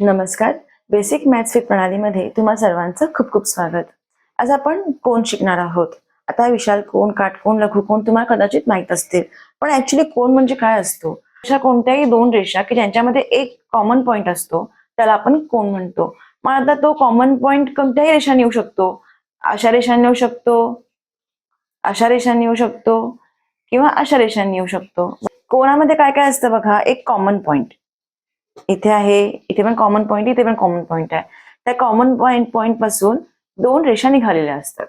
नमस्कार. Basic maths with प्रणालीमध्ये तुम्हा सर्वांचं खूप खूप स्वागत. आज आपण कोण शिकणार आहोत? आता विशाल कोण काटकोण लघुकोण तुम्हाला कदाचित माहीत असतील. पण ऍक्च्युली कोण म्हणजे काय असतो? अशा कोणत्याही दोन रेषा की ज्यांच्यामध्ये एक कॉमन पॉइंट असतो त्याला आपण कोण म्हणतो? मग आता तो कॉमन पॉइंट कोणत्याही रेषाने येऊ शकतो. अशा रेषांनी येऊ शकतो अशा रेषांनी येऊ शकतो किंवा अशा रेषांनी येऊ शकतो. कोणामध्ये काय काय असतं बघा? एक कॉमन पॉइंट इथे आहे इथे पण कॉमन पॉइंट इथे पण कॉमन पॉइंट आहे. त्या कॉमन पॉइंट पॉइंटपासून दोन रेषा निघालेल्या असतात.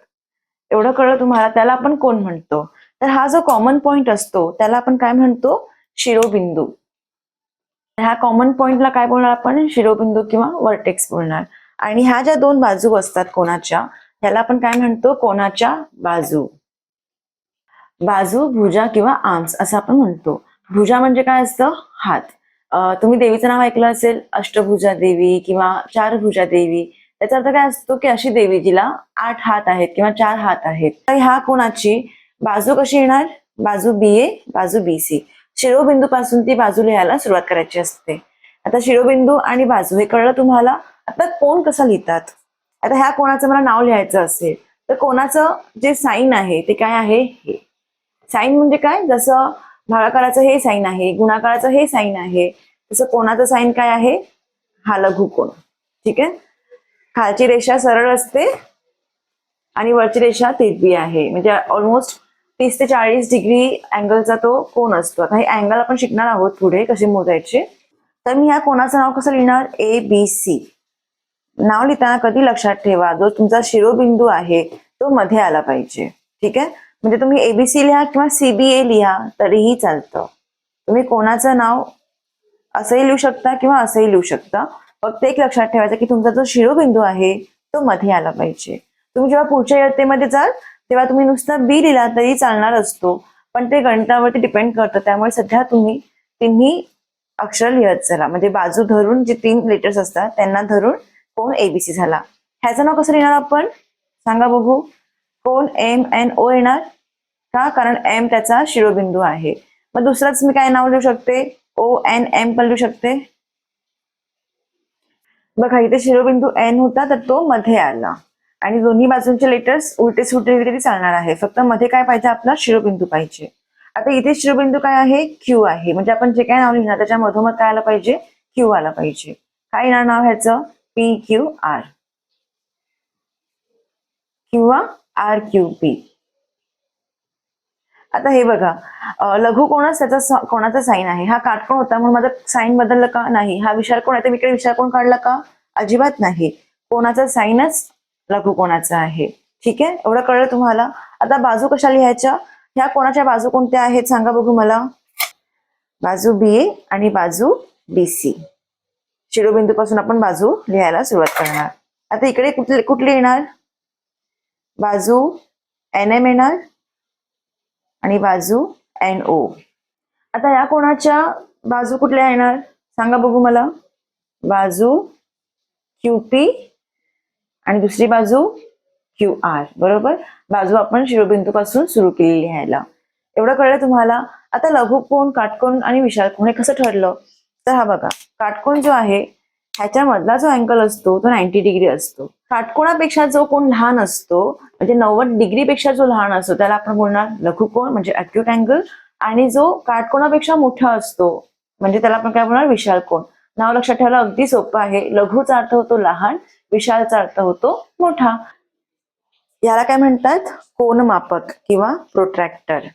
एवढं कळलं तुम्हाला? त्याला आपण कोण म्हणतो? तर हा जो कॉमन पॉइंट असतो त्याला आपण काय म्हणतो? शिरोबिंदू. ह्या कॉमन पॉइंटला काय बोलणार आपण? शिरोबिंदू किंवा वर्टेक्स बोलणार. आणि ह्या ज्या दोन बाजू असतात कोणाच्या ह्याला आपण काय म्हणतो? कोणाच्या बाजू. बाजू भुजा किंवा आर्म्स असं आपण म्हणतो. भुजा म्हणजे काय असतं? हात. तुम्ही देवीचं नाव ऐकलं असेल अष्टभुजा देवी किंवा चार भुजा देवी त्याचा अर्थ काय असतो की अशी देवी जिला आठ हात आहेत किंवा चार हात आहेत. तर ह्या कोणाची? बाजू कशी येणार? बाजू बी ए बाजू बी सी. शिरोबिंदू पासून ती बाजू लिहायला सुरुवात करायची असते. आता शिरोबिंदू आणि बाजू हे कळलं तुम्हाला? आता कोण कसा लिहितात? आता ह्या कोणाचं मला नाव लिहायचं असेल तर कोणाचं जे साईन आहे ते काय आहे? हे. साईन म्हणजे काय? जसं भागाकाराचं हे साईन आहे गुणाकाराचं हे साईन आहे. तसं कोणाचं साईन काय आहे? हा लघु कोण. ठीक आहे? खालची रेषा सरळ असते आणि वरची रेषा तिरपी आहे. म्हणजे ऑलमोस्ट तीस ते चाळीस डिग्री अँगलचा तो कोण असतो. आता हे अँगल आपण शिकणार आहोत पुढे कसे मोजायचे. तर मी ह्या कोणाचं नाव कसं लिहिणार? ए बी सी नाव लिहिताना कधी लक्षात ठेवा. जो तुमचा शिरोबिंदू आहे तो मध्ये आला पाहिजे. ठीक आहे? म्हणजे तुम्ही एबीसी लिहा किंवा सीबीए लिहा तरीही चालतं. तुम्ही कोणाचं नाव असंही लिहू शकता किंवा असंही लिहू शकता. फक्त एक लक्षात ठेवायचं की तुमचा जो शिरोबिंदू आहे तो मध्ये आला पाहिजे. तुम्ही जेव्हा पुढच्या इयत्तेमध्ये जाल तेव्हा तुम्ही नुसता बी लिहिला तरी चालणार असतो. पण ते गणितावरती डिपेंड करतं. त्यामुळे सध्या तुम्ही तिन्ही अक्षर लिहत चला. म्हणजे बाजू धरून जे तीन लेटर्स असतात त्यांना धरून कोण एबीसी झाला. ह्याचं नाव कसं लिहिणार आपण? सांगा बघू. कोण एम एन ओ येणार? का? कारण एम त्याचा शिरोबिंदू आहे. मग दुसराच मी काय नाव लिहू शकते? ओ एन एम पण लिहू शकते. बघा इथे शिरोबिंदू एन होता तर तो मध्ये आला. आणि दोन्ही बाजूंचे लेटर्स उलटे सुलटे तरी चालणार आहे. फक्त मध्ये काय पाहिजे? आपला शिरोबिंदू पाहिजे. आता इथे शिरोबिंदू काय आहे? क्यू आहे. म्हणजे आपण जे काय नाव लिहिणार त्याच्या मधोमध काय आलं पाहिजे? क्यू आला पाहिजे. काय येणार नाव ह्याचं? पी क्यू आर किंवा आर क्यू पी. आता हे बघा लघु कोणच त्याचा कोणाचा साईन आहे? हा काटकोण होता म्हणून माझा साईन बदललं का नाही? हा विशाल कोण आहे? तर मी इकडे विशाल कोण काढला का? अजिबात नाही. कोणाचा साईनच लघु कोणाचा आहे. ठीक आहे? एवढं कळलं तुम्हाला? आता बाजू कशा लिहायच्या? ह्या कोणाच्या बाजू कोणत्या आहेत? सांगा बघू मला. बाजू बी ए आणि बाजू बी सी शिरोबिंदू पासून आपण बाजू लिहायला सुरुवात करणार. आता इकडे कुठली कुठली येणार? बाजू एन एम येणार आणि बाजू एन ओ आता या कोणाच्या बाजू कुठल्या येणार? सांगा बघू मला. बाजू क्यू पी आणि दुसरी बाजू क्यू आर बरोबर? बाजू आपण शिरोबिंदूपासून सुरू केली लिहायला एवढं कळलं तुम्हाला? आता लघुकोण काटकोण आणि विशाल कोण? हे कसं ठरलं? तर हा बघा. काटकोण जो आहे ह्याच्या मधला जो अँगल असतो तो नाईन्टी डिग्री असतो. काटकोणापेक्षा जो कोण लहान असतो म्हणजे नव्वद डिग्री पेक्षा जो लहान असतो त्याला आपण बोलणार लघुकोण म्हणजे अक्यूट अँगल आणि जो काटकोणापेक्षा मोठा असतो म्हणजे त्याला आपण काय बोलणार? विशाल कोण नाव लक्षात ठेवायला अगदी सोपं आहे. लघुचा अर्थ होतो लहान विशालचा अर्थ होतो मोठा. याला काय म्हणतात? कोनमापक किंवा प्रोट्रॅक्टर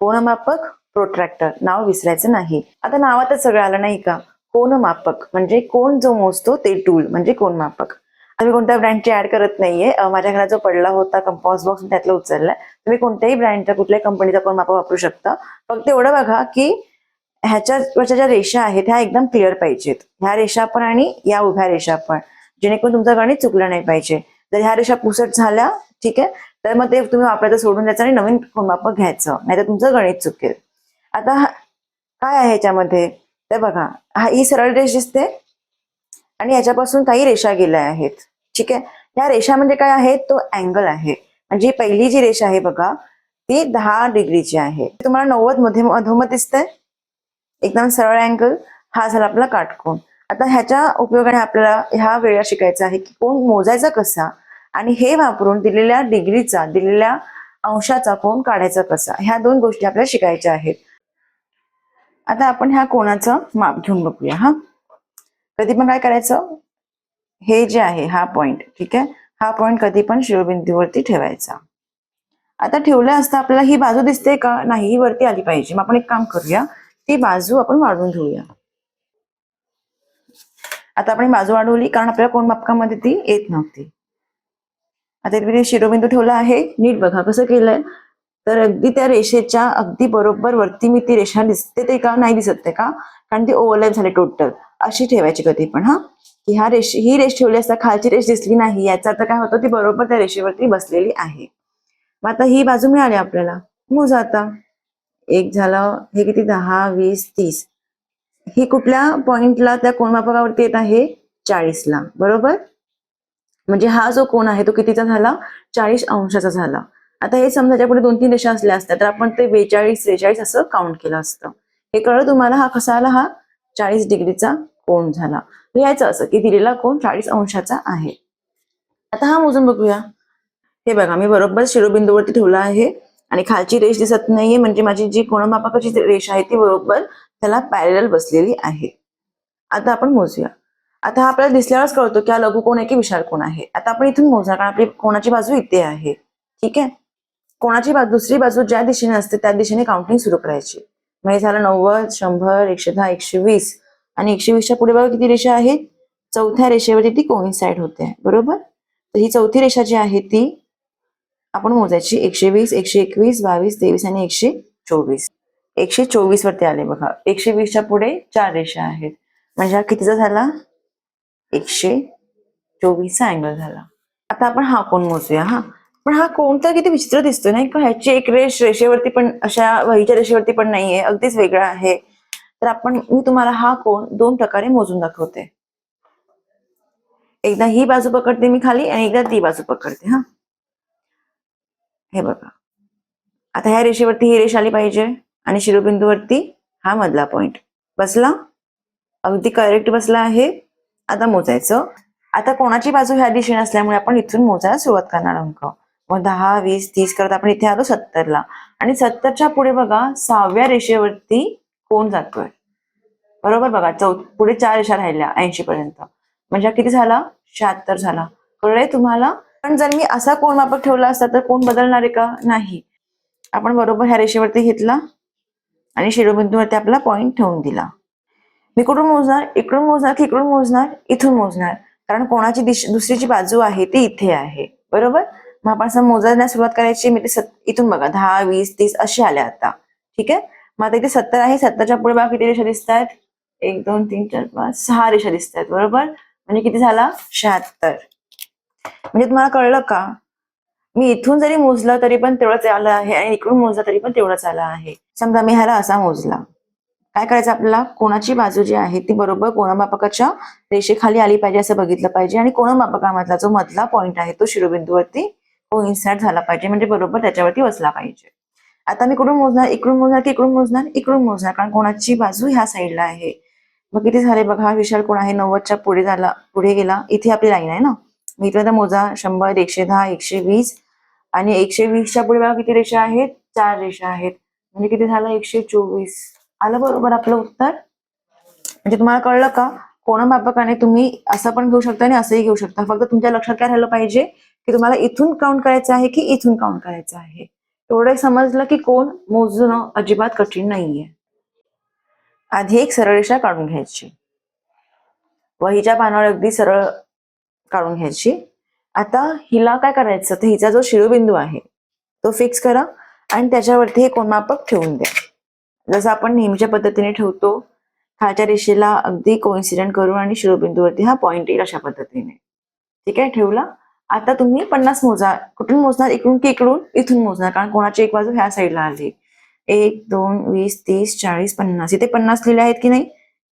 कोनमापक प्रोट्रॅक्टर नाव विसरायचं नाही. आता नावातच सगळं आलं नाही का? कोनमापक. म्हणजे कोण जो मोजतो ते टूल म्हणजे कोनमापक. मी कोणत्या ब्रँडची ऍड करत नाहीये. माझ्या घरात जो पडला होता कंपॉस बॉक्स त्यातला उचललाय. तुम्ही कोणत्याही ब्रँडचा कुठल्याही कंपनीचा पण माप वापरू शकता. फक्त एवढं बघा की ह्याच्यावरच्या ज्या रेषा आहेत ह्या एकदम क्लिअर पाहिजेत. ह्या रेषा पण आणि या उभ्या रेषा पण. जेणेकरून तुमचं गणित चुकलं नाही पाहिजे. जर ह्या रेषा पुसट झाल्या ठीक आहे तर मग ते तुम्ही वापरायचं सोडून द्यायचं आणि नवीन माप घ्यायचं. नाहीतर तुमचं गणित चुकेल. आता काय आहे ह्याच्यामध्ये? तर बघा हा ही सरळ रेष दिसते. आणि याच्यापासून काही रेषा गेल्या आहेत. ठीक आहे? ह्या रेषा म्हणजे काय आहे? तो अँगल आहे. म्हणजे पहिली जी रेषा आहे बघा ती दहा डिग्रीची आहे. तुम्हाला नव्वदमध्ये मधोमध दिसतंय. एकदम सरळ अँगल हा झाला आपला काटकोण आता ह्याच्या उपयोगाने आपल्याला ह्या वेळा शिकायचा आहे की कोण मोजायचा कसा आणि हे वापरून दिलेल्या डिग्रीचा दिलेल्या अंशाचा कोण काढायचा कसा. ह्या दोन गोष्टी आपल्याला शिकायच्या आहेत. आता आपण ह्या कोणाचं माप घेऊन बघूया हा? कधी पण काय करायचं? हे जे आहे हा पॉइंट ठीक आहे? हा पॉइंट कधी पण शिरोबिंदूवरती ठेवायचा. आता ठेवलं असता आपल्याला ही बाजू दिसते का? नाही ही वरती आली पाहिजे. मग आपण एक काम करूया ती बाजू आपण वाढवून घेऊया. आता आपण बाजू वाढवली कारण आपल्याला कोण मापकामध्ये ती येत नव्हती. आता इथे शिरोबिंदू ठेवला आहे. नीट बघा कसं केलंय. तर अगदी त्या रेषेच्या अगदी बरोबर वरती मी ती रेषा दिसते ते का? नाही दिसत ते का? कारण ती ओव्हरलॅप झाली टोटल अशी ठेवायची कधी पण हा. की हा रेष ही रेष ठेवली असता खालची रेष दिसली नाही याचा आता काय होतं ती बरोबर त्या रेषेवरती बसलेली आहे. मग आता ही बाजू मिळाली आपल्याला. मोजा आता. एक झालं हे किती? दहा वीस तीस. ही कुठल्या पॉइंटला त्या कोणमापकावरती येत आहे? चाळीसला. बरोबर? म्हणजे हा जो कोण आहे तो कितीचा झाला? चाळीस अंशाचा झाला. आता हे समजा पुढे दोन तीन रेषा असल्या असत्या तर आपण ते बेचाळीस त्रेचाळीस असं काउंट केलं असतं. हे कळलं तुम्हाला? हा कसा आला हा चाळीस डिग्रीचा कोण झाला? लिहायचं असं की दिलेला कोण चाळीस अंशाचा आहे. आता हा मोजून बघूया. हे बघा मी बरोबर शिरोबिंदूवरती ठेवला आहे आणि खालची रेष दिसत नाहीये म्हणजे माझी जी कोणमापकाची रेष आहे ती बरोबर त्याला पॅरेल बसलेली आहे. आता आपण मोजूया. आता हा आपल्याला दिसल्यावरच कळतो की हा लघु कोण आहे की विशाल कोण आहे. आता आपण इथून मोजणार कारण आपली कोणाची बाजू इथे आहे. ठीक आहे? कोणाची बाजू दुसरी बाजू ज्या दिशेने असते त्या दिशेने काउंटिंग सुरू करायची. म्हणजे झालं नव्वद शंभर एकशे दहा एकशे वीस. आणि एकशे वीसच्या पुढे बघा किती रेषा आहेत? चौथ्या रेषेवरती ती कोइन्साइड होते. बरोबर? तर ही चौथी रेषा जी आहे ती आपण मोजायची. एकशे वीस एकशे एकवीस बावीस तेवीस आणि एकशे चोवीस. एकशे चोवीस वरती आले बघा. एकशे वीसच्या पुढे चार रेषा आहेत. म्हणजे हा कितीचा झाला? एकशे चोवीसचा अँगल झाला. आता आपण हा कोण मोजूया हा? पण हा कोण तर किती विचित्र दिसतोय नाही का? ह्याची एक रेष रेषेवरती पण अशा वहीच्या रेषेवरती पण नाहीये. अगदीच वेगळा आहे. तर आपण मी तुम्हाला हा कोण दोन प्रकारे मोजून दाखवते. एकदा ही बाजू पकडते मी खाली आणि एकदा ती बाजू पकडते हा. हे बघा. आता ह्या रेषेवरती ही रेष आली पाहिजे आणि शिरोबिंदूवरती हा मधला पॉइंट बसला? अगदी करेक्ट बसला आहे. आता मोजायचं. आता कोणाची बाजू ह्या दिशेने असल्यामुळे आपण इथून मोजायला सुरुवात करणार अंक मग दहा वीस तीस करत आपण इथे आलो सत्तरला. आणि सत्तरच्या पुढे बघा सहाव्या रेषेवरती कोण जातोय? बरोबर बघा चौथ पुढे चार रेषा राहिल्या ऐंशी पर्यंत. म्हणजे किती झाला? शहात्तर झाला. कळलंय तुम्हाला? पण जर मी असा कोण मापक ठेवला असता तर कोण बदलणार आहे का? नाही. आपण बरोबर ह्या रेषेवरती घेतला आणि शिरोबिंदूवरती आपला पॉईंट ठेवून दिला. मी कुठून मोजणार इकडून मोजणार की इकडून मोजणार इथून मोजणार. कारण कोणाची दिश दुसरी जी बाजू आहे ती इथे आहे. बरोबर? मग आपण असं मोजायला सुरुवात करायची मी ते इथून बघा दहा वीस तीस असे आले आता. ठीक आहे? मग आता इथे सत्तर आहे सत्तरच्या पुढे बघा किती रेषा दिसत आहेत एक दोन तीन चार पाच सहा रेषा दिसत आहेत बरोबर? म्हणजे किती झाला? शहात्तर. म्हणजे तुम्हाला कळलं का? मी इथून जरी मोजलं तरी पण तेवढंच आलं आहे आणि इकडून मोजलं तरी पण तेवढंच आलं आहे. समजा मी ह्याला असा मोजला. काय करायचं आपल्याला? कोणाची बाजू जी आहे ती बरोबर कोणमापकाच्या रेषेखाली आली पाहिजे असं बघितलं पाहिजे आणि कोणमापकामधला जो मधला पॉईंट आहे तो शिरोबिंदूवरती कोइन्साइड झाला पाहिजे. म्हणजे बरोबर त्याच्यावरती बसला पाहिजे. आता मी कुठून मोजणार? इकडून मोजणार की इकडून मोजणार? इकडून मोजणार कारण कोणाची बाजू ह्या साईडला आहे. मग किती झाले बघा हा विशाल कोण आहे? नव्वदच्या पुढे झाला पुढे गेला. इथे आपली लाईन आहे ना? मग इथं आता मोजा शंभर एकशे दहा एकशे वीस आणि एकशे वीसच्या पुढे बघा किती रेषा आहेत? चार रेषा आहेत. म्हणजे किती झालं? एकशे चोवीस. आलं बरोबर आपलं उत्तर? म्हणजे तुम्हाला कळलं का? कोणमापकाने तुम्ही असं पण घेऊ शकता आणि असंही घेऊ शकता. फक्त तुमच्या लक्षात काय राहिलं पाहिजे? की तुम्हाला इथून काउंट करायचं आहे की इथून काउंट करायचं आहे? एवढं समजलं की कोण मोजणं अजिबात कठीण नाहीये. आधी एक सरळ रेषा काढून घ्यायची. वहीच्या पानावर अगदी सरळ काढून घ्यायची. आता हिला काय करायचं? तर हिचा जो शिरोबिंदू आहे तो फिक्स करा आणि त्याच्यावरती हे कोणमापक ठेवून द्या. जसं आपण नेहमीच्या पद्धतीने ठेवतो खालच्या रेषेला अगदी कोइन्सिडेंट करून आणि शिरोबिंदूवरती हा पॉइंट येईल अशा पद्धतीने. ठीक आहे? ठेवला? आता तुम्ही पन्नास मोजा कुठून मोजणार? इकडून की इकडून? इथून मोजणार कारण कोणाची एक बाजू ह्या साईडला आली. एक दोन वीस तीस चाळीस पन्नास. इथे पन्नास लिहिले आहेत की नाही?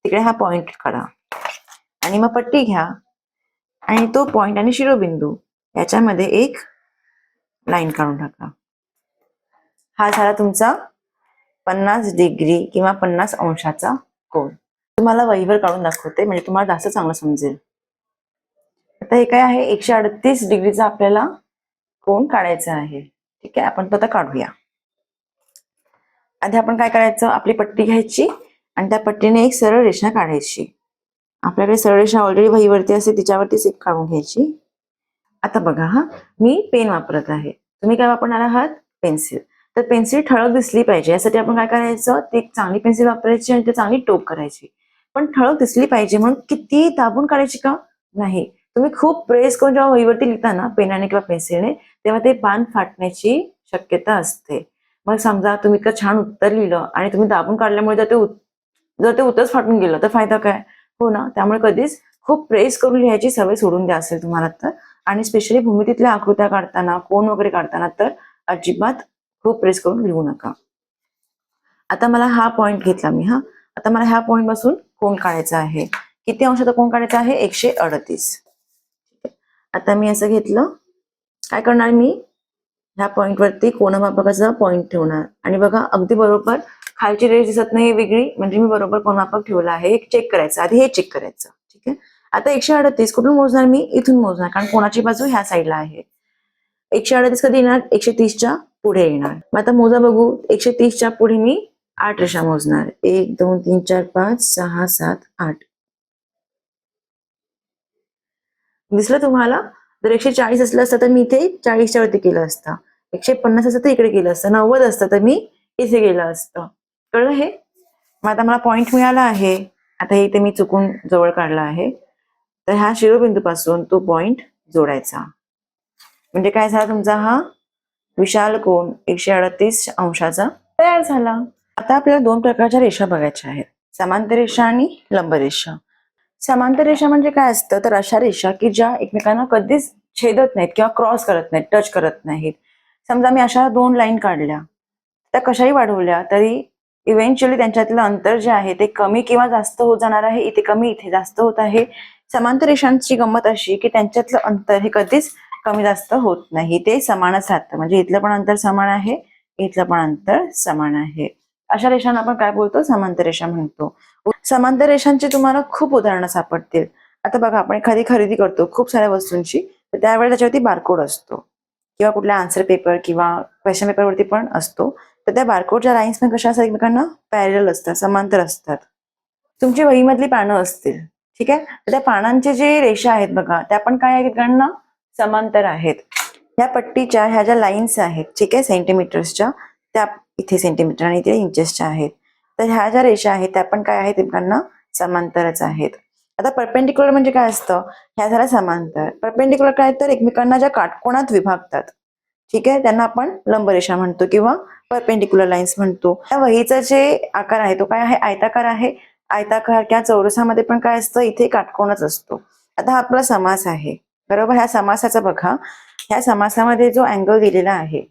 तिकडे हा पॉइंट करा आणि मग पट्टी घ्या. आणि तो पॉइंट आणि शिरोबिंदू याच्यामध्ये एक लाईन काढून टाका. हा झाला तुमचा पन्नास डिग्री किंवा पन्नास अंशाचा कोण तुम्हाला वहीवर काढून दाखवते म्हणजे तुम्हाला जास्त चांगलं समजेल. आता हे काय आहे? एकशे अडतीस डिग्रीचा आपल्याला कोण काढायचा आहे. ठीक आहे? आपण तो आता काढूया. आधी आपण काय करायचं? आपली पट्टी घ्यायची आणि त्या पट्टीने एक सरळ रेषा काढायची. आपल्याकडे सरळ रेषा ऑलरेडी वहीवरती असते तिच्यावरतीच एक काढून घ्यायची. आता बघा हा. मी पेन वापरत आहे. तुम्ही काय वापरणार आहात? पेन्सिल तर पेन्सिल ठळक दिसली पाहिजे. यासाठी आपण काय करायचं? ती एक चांगली पेन्सिल वापरायची आणि ती चांगली टोक करायची. पण ठळक दिसली पाहिजे म्हणून किती दाबून काढायची का? नाही. तुम्ही खूप प्रेस करून जेव्हा वहीवरती लिहिता ना पेनाने किंवा पेन्सिलने तेव्हा ते पान फाटण्याची शक्यता असते. मग समजा तुम्ही इतकं छान उत्तर लिहिलं आणि तुम्ही दाबून काढल्यामुळे जर ते जर ते उत्तरच फाटून गेलं तर फायदा काय? हो ना? त्यामुळे कधीच खूप प्रेस करून लिहायची सवय सोडून द्या असेल तुम्हाला तर. आणि स्पेशली भूमितीतल्या आकृत्या काढताना कोण वगैरे काढताना तर अजिबात खूप प्रेस करून लिहू नका. आता मला हा पॉईंट घेतला मी हा. आता मला ह्या पॉईंटपासून कोण काढायचा आहे? किती अंशाचा कोण काढायचा आहे? एकशे अडतीस. आता मी असं घेतलं. काय करणार मी? ह्या पॉईंटवरती कोणमापकाचा पॉईंट ठेवणार. आणि बघा अगदी बरोबर खालची रेष दिसत नाही वेगळी. म्हणजे मी बरोबर कोणमापक ठेवलं आहे? हे चेक करायचं. आधी हे चेक करायचं. ठीक आहे? आता एकशे अडतीस. कुठून मोजणार मी? इथून मोजणार. कारण कोणाची बाजू ह्या साईडला आहे. एकशे अडतीस कधी येणार? एकशे तीसच्या पुढे येणार. मग आता मोजा बघू. एकशे तीसच्या पुढे मी आठ रेषा मोजणार. एक दोन तीन चार पाच सहा सात आठ. दिसलं तुम्हाला? जर एकशे चाळीस असलं असतं तर मी इथे चाळीसच्या वरती केलं असतं. एकशे पन्नास असतं तर इकडे केलं असतं. नव्वद असतं तर मी इथे गेलं असतं. कळलं हे? मग आता मला पॉईंट मिळाला आहे. आता हे इथे मी चुकून जवळ काढला आहे. तर ह्या शिरोबिंदूपासून तो पॉईंट जोडायचा. म्हणजे काय झाला तुमचा हा? विशाल कोण एकशे अडतीस अंशाचा तयार झाला. आता आपल्याला दोन प्रकारच्या रेषा बघायच्या आहेत. समांतर रेषा आणि लंब रेषा. समांतर रेषा म्हणजे काय असतं? तर अशा रेषा की ज्या एकमेकांना कधीच छेदत नाहीत किंवा क्रॉस करत नाहीत टच करत नाहीत. समजा मी अशा दोन लाईन काढल्या त्या कशाही वाढवल्या तरी इव्हेंच्युअली त्यांच्यातलं अंतर जे आहे ते कमी किंवा जास्त होत जाणार आहे. इथे कमी इथे जास्त होत आहे. समांतर रेषांची गंमत अशी की त्यांच्यातलं अंतर हे कधीच कमी जास्त होत नाही. ते समानच राहतं. म्हणजे इथलं पण अंतर समान आहे इथलं पण अंतर समान आहे. अशा रेषांना आपण काय बोलतो? समांतर रेषा म्हणतो. समांतर रेषांची तुम्हाला खूप उदाहरणं सापडतील. आता बघा आपण एखादी खरेदी करतो खूप साऱ्या वस्तूंची तर त्यावेळेला त्याच्यावरती बारकोड असतो. किंवा कुठल्या आन्सर पेपर किंवा क्वेश्चन पेपरवरती पण असतो. तर त्या बारकोडच्या लाईन्स पण कशा असतात एकमेकांना? पॅरल असतात समांतर असतात. तुमची वहीमधली पानं असतील ठीक आहे? तर त्या पानांचे जे रेषा आहेत बघा त्या पण काय आहेत एकमेकांना? समांतर आहेत. ह्या पट्टीच्या ह्या ज्या लाईन्स आहेत ठीक आहे सेंटीमीटर्सच्या त्या इथे सेंटीमीटर आणि इथे इंचेसच्या आहेत. तर ह्या ज्या रेषा आहेत त्या पण काय आहेत? एकमेकांना समांतरच आहेत. आता परपेंडिक्युलर म्हणजे काय असतं? ह्या झाल्या समांतर. परपेंडिक्युलर काय? तर एकमेकांना ज्या काटकोणात विभागतात. ठीक आहे? त्यांना आपण लंबरेषा म्हणतो किंवा परपेंडिक्युलर लाईन्स म्हणतो. त्या वहीचा जे आकार आहे तो काय आहे? आयताकार आहे. आयताकार किंवा चौरसामध्ये पण काय असतं? इथे काटकोणच असतो. आता हा आपला समास आहे. बरोबर? ह्या समासाचा बघा. ह्या समासामध्ये जो अँगल दिलेला आहे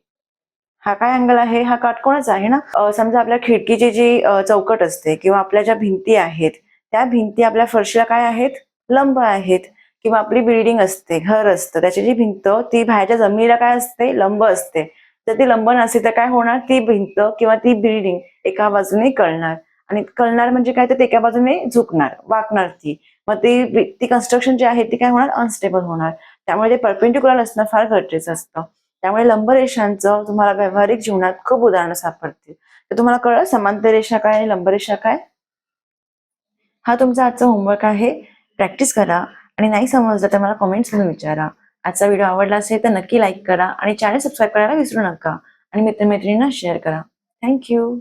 हा काय अँगल आहे? हा काटकोणच आहे ना? समजा आपल्या खिडकीची जी चौकट असते किंवा आपल्या ज्या भिंती आहेत त्या भिंती आपल्या फरशीला काय आहेत? लंब आहेत. किंवा आपली बिल्डिंग असते घर असतं त्याची जी भिंत ती बाहेरच्या जमिनीला काय असते? लंब असते. जर ती लंब नसेल तर काय होणार? ती भिंत किंवा ती बिल्डिंग एका बाजूने कळणार. आणि कळणार म्हणजे काय? तर एका बाजूने झुकणार वाकणार ती. मग ती ती कन्स्ट्रक्शन जी आहे ती काय होणार? अनस्टेबल होणार. त्यामुळे ते परपेंडिक्युलर असणं फार गरजेचं असतं. त्यामुळे लंब रेषांचं तुम्हाला व्यावहारिक जीवनात खूप उदाहरणं सापडतील. तर तुम्हाला कळलं समांतर रेषा काय आणि लंबरेषा काय? हा तुमचा आजचा होमवर्क आहे. प्रॅक्टिस करा. आणि नाही समजलं तर मला कमेंट्स मधून विचारा. आजचा व्हिडिओ आवडला असेल तर नक्की लाईक करा. आणि चॅनल सबस्क्राईब करायला विसरू नका. आणि मित्रमैत्रिणींना शेअर करा. थँक्यू